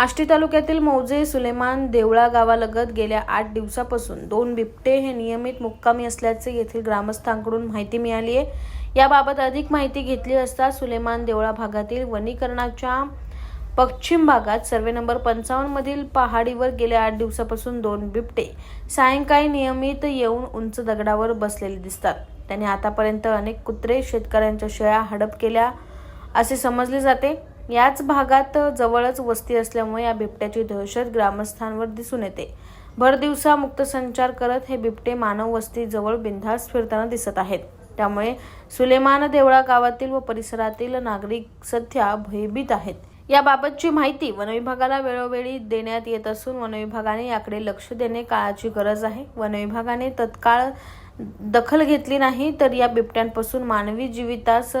आष्टी तालुक्यातील मौजे सुलेमान देवळा गावालगत गेल्या आठ दिवसापासून दोन बिबटे हे नियमित मुक्कामी असल्याचे येथील ग्रामस्थांकडून माहिती मिळाली आहे. याबाबत अधिक माहिती घेतली असता सुलेमान देवळा भागातील वनीकरणाच्या पश्चिम भागात सर्वे नंबर पंचावन्न मधील पहाडीवर गेल्या आठ दिवसापासून दोन बिबटे सायंकाळी नियमित येऊन उंच दगडावर बसलेले दिसतात. त्यांनी आतापर्यंत अनेक कुत्रे शेतकऱ्यांच्या शेळ्या हडप केल्या असे समजले जाते. याच भागात जवळच वस्ती असल्यामुळे या बिबट्याची दहशत ग्रामस्थांवर दिसून येते. भर दिवसा मुक्त संचार करत हे बिबटे मानव वस्ती जवळ बिनधास्त फिरताना दिसत आहेत. त्यामुळे सुलेमान देवळा गावातील व परिसरातील नागरिक सध्या भयभीत आहेत. याबाबतची माहिती वनविभागाला वेळोवेळी देण्यात येत असून वनविभागाने याकडे लक्ष देणे काळाची गरज आहे. वनविभागाने तत्काळ दखल घेतली नाही तर या बिबट्यांपासून मानवी जीवितास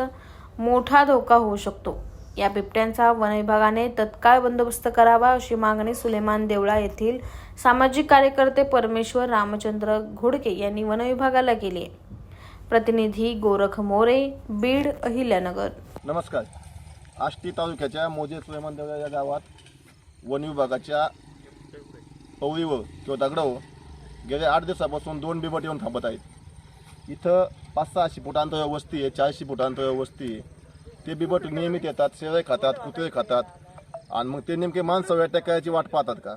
मोठा धोका होऊ शकतो. या बिबट्यांचा वनविभागाने तत्काळ बंदोबस्त करावा अशी मागणी सुलेमान देवळा येथील सामाजिक कार्यकर्ते परमेश्वर रामचंद्र घोडके यांनी वनविभागाला केली प्रतिनिधी गोरख मोरे बीड अहिल्यानगर. नमस्कार. आष्टी तालुक्याच्या मोजे सुलेमानदेव या गावात वनविभागाच्या पवळीव किंवा दगडावर गेल्या आठ दिवसापासून दोन बिबट येऊन थांबत आहेत. इथं पाच सहाशे फुटांतर वस्ती आहे चारशे फुटांतर वस्ती आहे. ते बिबट नियमित येतात शेळे खातात कुत्रे खातात. आणि मग ते नेमके माणसं अटॅक करायची वाट पाहतात का?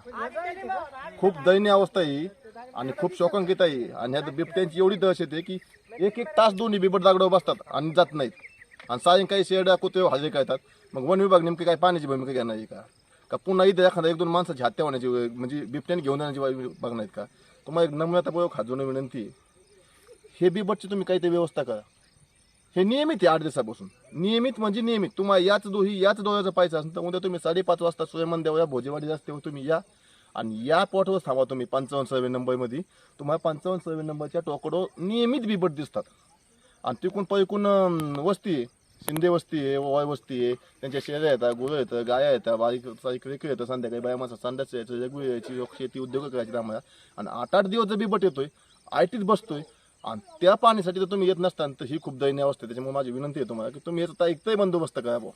खूप दयनीय अवस्था आहे आणि खूप शोकांकित आहे आणि ह्या बिबट्यांची एवढी दहश येते की एक एक तास दोन्ही बिबट दागडावर बसतात आणि जात नाहीत. आणि सायंकाळी शेरड्या कुत्रे हल्ले करतात मग वन विभाग नेमकी काय पाण्याची भूमिका घेणार आहे का? का पुन्हा इथं एखादा एक दोन माणसाची हत्या होण्याची म्हणजे बिबट्याने घेऊन जाण्याची बघणार आहेत का? तुम्हाला एक नम्रतापूर्वक हात जोडून विनंती आहे. हे बिबटची तुम्ही काहीतरी व्यवस्था करा. हे नियमित आहे आठ दिवसापासून. नियमित म्हणजे नियमित. तुम्हाला याच दोही याच डोळ्याचं पाहायचं असेल तर उद्या तुम्ही साडेपाच वाजता सुरेमान देवळा भोजेवाडी रस्त्यावर तुम्ही या. आणि या पॉटवर थांबा तुम्ही पंचावन्न सर्वे नंबरमध्ये. तुम्हाला पंचावन्न सर्वे नंबरच्या टोकडो नियमित बिबट दिसतात. आणि तिकून पैकून वस्ती आहे. शिंदे वस्ती आहे वाय वस्ती आहे. त्यांच्या शेऱ्या येतात गुरं येतं गाया येतात बारीक सारीक रेखी येतं संध्याकाळी. बाया माणसं संध्याचं यायचं रेगुळी यायची शेती उद्योग करायची आम्हाला. आणि आठ आठ दिवस जर बिबट येतोय आयटीत बसतोय आणि त्या पाणीसाठी जर तुम्ही येत नसताना तर ही खूप दयनीय अवस्था आहे. त्याच्यामुळे माझी विनंती आहे तुम्हाला की तुम्ही याचा ऐकताय बंदोबस्त करा भाऊ